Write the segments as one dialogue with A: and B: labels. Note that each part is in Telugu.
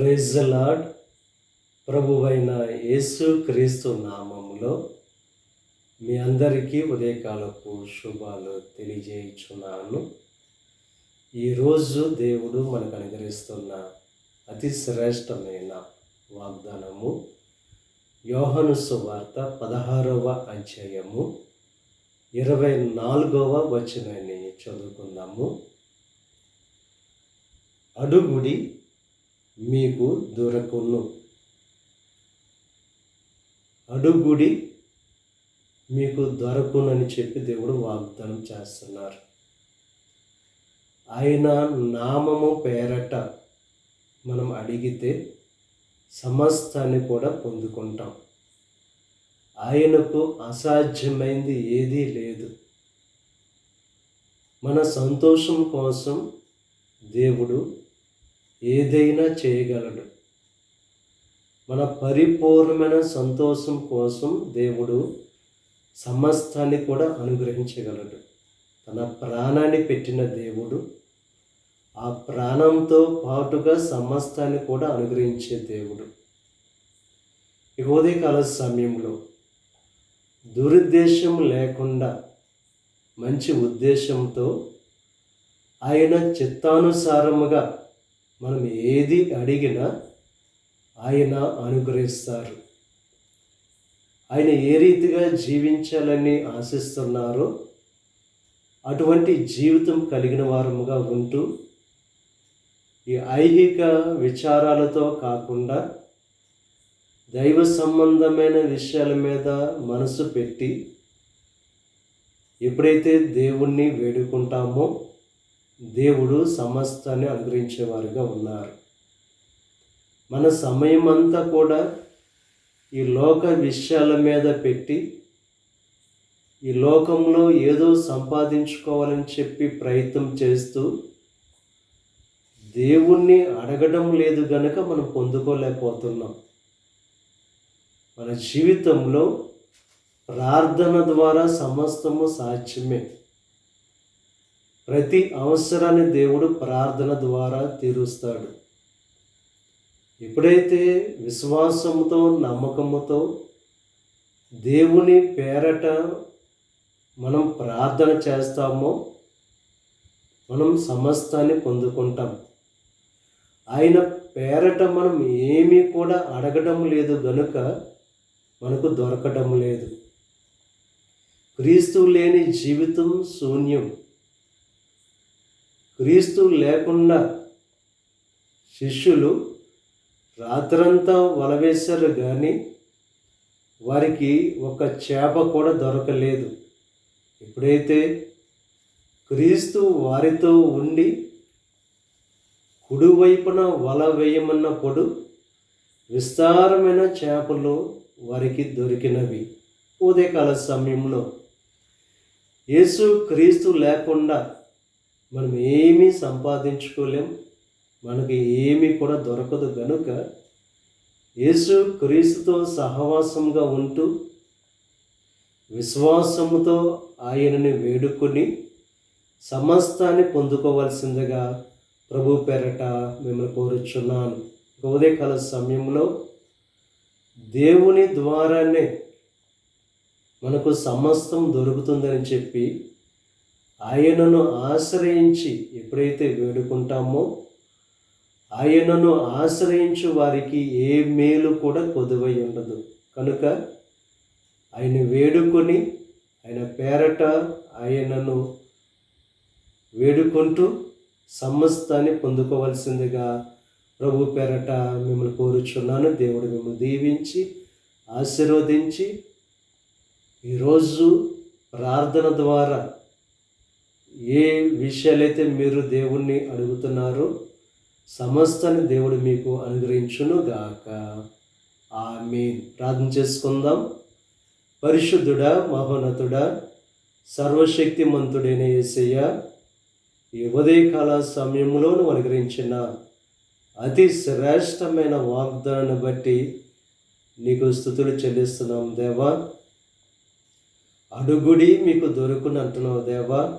A: ప్రైజ్ లాడ్ ప్రభువైన యేసు క్రీస్తు నామములో మీ అందరికీ ఉదయకాలపు శుభాలు తెలియజేయుచున్నాను. ఈరోజు దేవుడు మనకు అనుగ్రహిస్తున్న అతి శ్రేష్టమైన వాగ్దానము యోహను సువార్త పదహారవ అధ్యాయము ఇరవై నాలుగవ వచనాన్ని చదువుకుందాము. అడుగుడి మీకు దొరకును. అడుగుడి మీకు దొరకునని చెప్పి దేవుడు వాగ్దానం చేస్తున్నారు. ఆయన నామము పేరట మనం అడిగితే సమస్తాన్ని కూడా పొందుకుంటాం. ఆయనకు అసాధ్యమైంది ఏదీ లేదు. మన సంతోషం కోసం దేవుడు ఏదైనా చేయగలడు. మన పరిపూర్ణమైన సంతోషం కోసం దేవుడు సమస్తాన్ని కూడా అనుగ్రహించగలడు. తన ప్రాణాన్ని పెట్టిన దేవుడు ఆ ప్రాణంతో పాటుగా సమస్తాన్ని కూడా అనుగ్రహించే దేవుడు. ఈ ఉదయకాల సమయంలో దురుద్దేశం లేకుండా మంచి ఉద్దేశంతో ఆయన చిత్తానుసారముగా మనం ఏది అడిగినా ఆయన అనుగ్రహిస్తారు. ఆయన ఏ రీతిగా జీవించాలని ఆశిస్తున్నారో అటువంటి జీవితం కలిగిన వారముగా ఉంటూ ఈ ఐహిక విచారాలతో కాకుండా దైవ సంబంధమైన విషయాల మీద మనసు పెట్టి ఎప్పుడైతే దేవుణ్ణి వేడుకుంటామో దేవుడు సమస్తాన్ని అనుగ్రహించేవారుగా ఉన్నారు. మన సమయం అంతా కూడా ఈ లోక విషయాల మీద పెట్టి ఈ లోకంలో ఏదో సంపాదించుకోవాలని చెప్పి ప్రయత్నం చేస్తూ దేవుణ్ణి అడగడం లేదు గనక మనం పొందుకోలేకపోతున్నాం. మన జీవితంలో ప్రార్థన ద్వారా సమస్తము సాధ్యమే. ప్రతి అవసరాన్ని దేవుడు ప్రార్థన ద్వారా తీరుస్తాడు. ఎప్పుడైతే విశ్వాసంతో నమ్మకముతో దేవుని పేరట మనం ప్రార్థన చేస్తామో మనం సమస్తాన్ని పొందుకుంటాం. ఆయన పేరట మనం ఏమీ కూడా అడగడం లేదు గనుక మనకు దొరకడం లేదు. క్రీస్తు లేని జీవితం శూన్యం. క్రీస్తు లేకుండా శిష్యులు రాత్రంతా వలవేశారు కానీ వారికి ఒక చేప కూడా దొరకలేదు. ఎప్పుడైతే క్రీస్తు వారితో ఉండి కుడివైపున వల వేయమన్నప్పుడు విస్తారమైన చేపలు వారికి దొరికినవి. ఉదయకాల సమయంలో యేసు క్రీస్తు లేకుండా మనం ఏమీ సంపాదించుకోలేం. మనకి ఏమీ కూడా దొరకదు కనుక యేసు క్రీస్తుతో సహవాసంగా ఉంటూ విశ్వాసముతో ఆయనని వేడుకొని సమస్తాన్ని పొందుకోవలసిందిగా ప్రభు పేరట మిమ్మల్ని కోరుచున్నాను. ఉదయకాల సమయంలో దేవుని ద్వారానే మనకు సమస్తం దొరుకుతుందని చెప్పి ఆయనను ఆశ్రయించి ఎప్పుడైతే వేడుకుంటామో ఆయనను ఆశ్రయించు వారికి ఏ మేలు కూడా కొదువై ఉండదు. కనుక ఆయన వేడుకొని ఆయన పేరట ఆయనను వేడుకుంటూ సమస్తాన్ని పొందుకోవాల్సిందిగా ప్రభు పేరట మిమ్మల్ని కోరుచున్నాను. దేవుడు మిమ్మల్ని దీవించి ఆశీర్వదించి ఈరోజు ప్రార్థన ద్వారా ఏ విషయాలైతే మీరు దేవుణ్ణి అడుగుతున్నారో సమస్తని దేవుడు మీకు అనుగ్రహించును గాక ఆమె ప్రార్థన చేసుకుందాం. పరిశుద్ధుడా మహోన్నతుడా సర్వశక్తిమంతుడైన యేసయ్య ఈ ఉదయకాల సమయంలోను అనుగ్రహించిన అతి శ్రేష్టమైన వాగ్దానాన్ని బట్టి నీకు స్థుతులు చెల్లిస్తున్నాం దేవా. అడుగుడి మీకు దొరుకునంటున్నావు దేవా.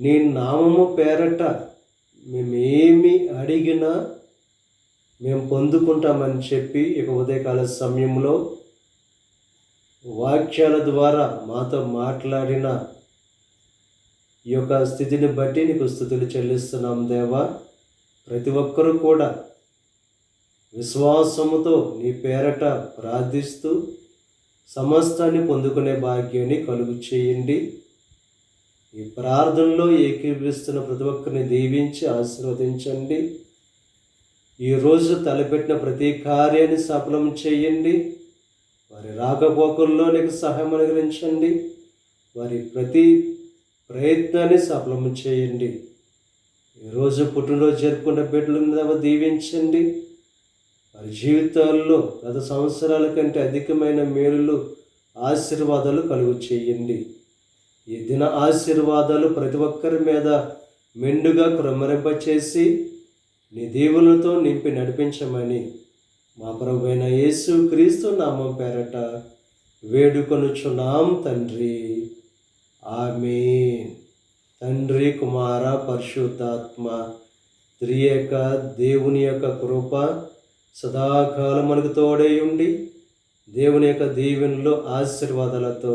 A: నీ నామము పేరట మేమేమి అడిగినా మేము పొందుకుంటామని చెప్పి ఇక ఉదయకాల సమయంలో వాక్యాల ద్వారా మాతో మాట్లాడిన ఈ యొక్క స్థితిని బట్టి నీకు స్థుతులు చెల్లిస్తున్నాం దేవా. ప్రతి ఒక్కరూ కూడా విశ్వాసముతో నీ పేరట ప్రార్థిస్తూ సమస్తాన్ని పొందుకునే భాగ్యాన్ని కలుగు చేయండి. ఈ ప్రార్థనలో ఏకీభవిస్తున్న ప్రతి ఒక్కరిని దీవించి ఆశీర్వదించండి. ఈరోజు తలపెట్టిన ప్రతి కార్యాన్ని సఫలం చేయండి. వారి రాకపోకల్లో నీకు సహాయం అనుగ్రహించండి. వారి ప్రతి ప్రయత్నాన్ని సఫలం చేయండి. ఈరోజు పుట్టినరోజు జరుపుకున్న బిడ్డలను దీవించండి. వారి జీవితాల్లో గత సంవత్సరాల కంటే అధికమైన మేలులు ఆశీర్వాదాలు కలుగు చేయండి. ఈ దిన ఆశీర్వాదాలు ప్రతి ఒక్కరి మీద మెండుగా క్రమరింపచేసి నీ దేవులతో నింపి నడిపించమని మా ప్రభువైన యేసు క్రీస్తు నామం పేరట వేడుకొనుచున్నాం తండ్రి. ఆమె తండ్రి కుమార పరిశుద్ధాత్మ త్రియక దేవుని యొక్క కృప సదాకాలం మనకు తోడై ఉండి దేవుని యొక్క దీవెనలో ఆశీర్వాదాలతో